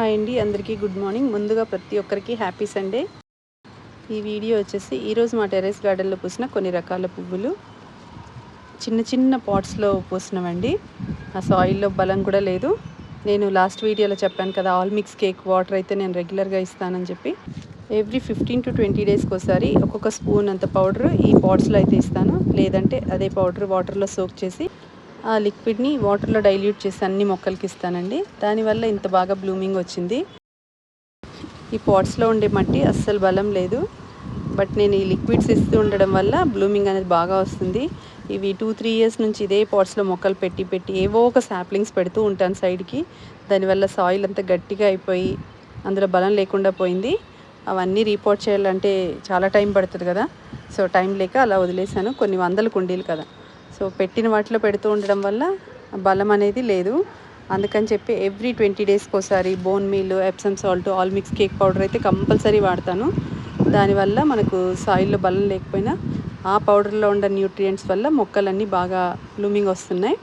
Hi అండి అందరికీ good morning. ముందుగా ప్రతి ఒక్కరికి హ్యాపీ సండే. ఈ వీడియో వచ్చేసి ఈరోజు మా టెర్రస్ గార్డెన్లో పూసిన కొన్ని రకాల పువ్వులు. చిన్న చిన్న పాట్స్లో పూసినవండి. ఆ సాయిల్లో బలం కూడా లేదు. నేను లాస్ట్ వీడియోలో చెప్పాను కదా ఆల్ మిక్స్ కేక్ వాటర్ అయితే నేను రెగ్యులర్గా ఇస్తానని చెప్పి. ఎవ్రీ ఫిఫ్టీన్ టు ట్వంటీ డేస్కి ఒకసారి ఒక్కొక్క స్పూన్ అంత పౌడర్ ఈ పాట్స్లో అయితే ఇస్తాను. లేదంటే అదే పౌడర్ వాటర్లో సోక్ చేసి ఆ లిక్విడ్ని వాటర్లో డైల్యూట్ చేసి అన్ని మొక్కలకి ఇస్తానండి. దానివల్ల ఇంత బాగా బ్లూమింగ్ వచ్చింది. ఈ పాట్స్లో ఉండే మట్టి అస్సలు బలం లేదు. బట్ నేను ఈ లిక్విడ్స్ ఇస్తూ ఉండడం వల్ల బ్లూమింగ్ అనేది బాగా వస్తుంది. ఇవి టూ త్రీ ఇయర్స్ నుంచి ఇదే పాట్స్లో మొక్కలు పెట్టి పెట్టి ఏవో ఒక శాప్లింగ్స్ పెడుతూ ఉంటాను సైడ్కి దానివల్ల సాయిల్ అంతా గట్టిగా అయిపోయి అందులో బలం లేకుండా పోయింది. అవన్నీ రీపోర్ట్ చేయాలంటే చాలా టైం పడుతుంది కదా. సో టైం లేక అలా వదిలేశాను. కొన్ని వందల కుండీలు కదా. సో పెట్టిన వాటిలో పెడుతూ ఉండడం వల్ల బలం అనేది లేదు. అందుకని చెప్పి ఎవ్రీ ట్వంటీ డేస్కి ఒకసారి bone meal Epsom salt all mix cake powder అయితే కంపల్సరీ వాడతాను. దానివల్ల మనకు సాయిల్లో బలం లేకపోయినా ఆ పౌడర్లో ఉండే న్యూట్రియంట్స్ వల్ల మొక్కలన్నీ బాగా బ్లూమింగ్ వస్తున్నాయి.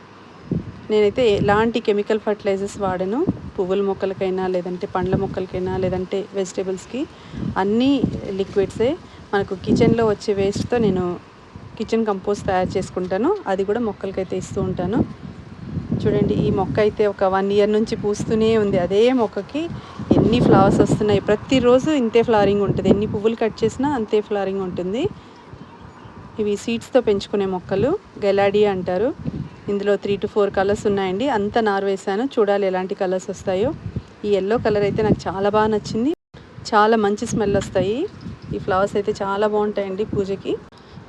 నేనైతే ఎలాంటి కెమికల్ ఫర్టిలైజర్స్ వాడను. పువ్వుల మొక్కలకైనా లేదంటే పండ్ల మొక్కలకైనా లేదంటే వెజిటేబుల్స్కి అన్నీ లిక్విడ్సే మనకు కిచెన్లో వచ్చే వేస్ట్తో నేను కిచెన్ కంపోస్ట్ తయారు చేసుకుంటాను. అది కూడా మొక్కలకైతే ఇస్తూ ఉంటాను. చూడండి ఈ మొక్క అయితే ఒక వన్ ఇయర్ నుంచి పూస్తూనే ఉంది. అదే మొక్కకి ఎన్ని ఫ్లవర్స్ వస్తున్నాయి? ప్రతిరోజు ఇంతే ఫ్లవరింగ్ ఉంటుంది. ఎన్ని పువ్వులు కట్ చేసినా అంతే ఫ్లవరింగ్ ఉంటుంది. ఇవి సీడ్స్తో పెంచుకునే మొక్కలు. గెలాడి అంటారు. ఇందులో త్రీ టు ఫోర్ కలర్స్ ఉన్నాయండి. అంత నారు వేసాను చూడాలి ఎలాంటి కలర్స్ వస్తాయో. ఈ ఎల్లో కలర్ అయితే నాకు చాలా బాగా నచ్చింది. చాలా మంచి స్మెల్ వస్తాయి. ఈ ఫ్లవర్స్ అయితే చాలా బాగుంటాయండి పూజకి.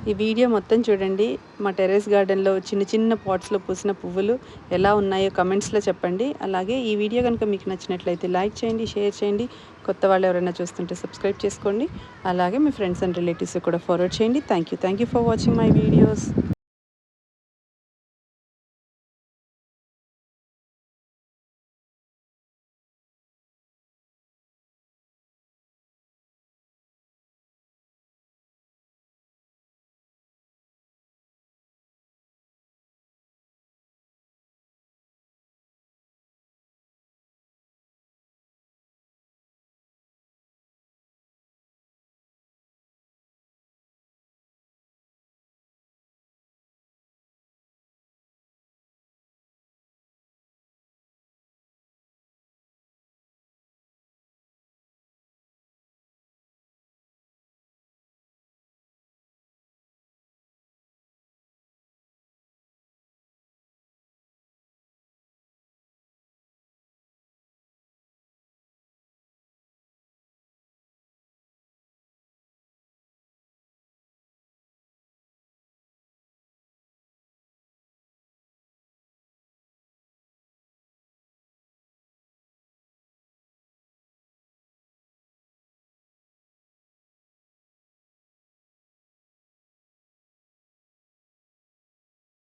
ఈ వీడియో మొత్తం చూడండి. మా టెర్రస్ గార్డెన్లో చిన్న చిన్న పాట్స్లో పూసిన పువ్వులు ఎలా ఉన్నాయో కమెంట్స్లో చెప్పండి. అలాగే ఈ వీడియో కనుక మీకు నచ్చినట్లయితే లైక్ చేయండి షేర్ చేయండి. కొత్త వాళ్ళు ఎవరైనా చూస్తుంటే సబ్స్క్రైబ్ చేసుకోండి. అలాగే మీ ఫ్రెండ్స్ అండ్ రిలేటివ్స్ కూడా ఫార్వర్డ్ చేయండి. Thank you thank you for watching my videos.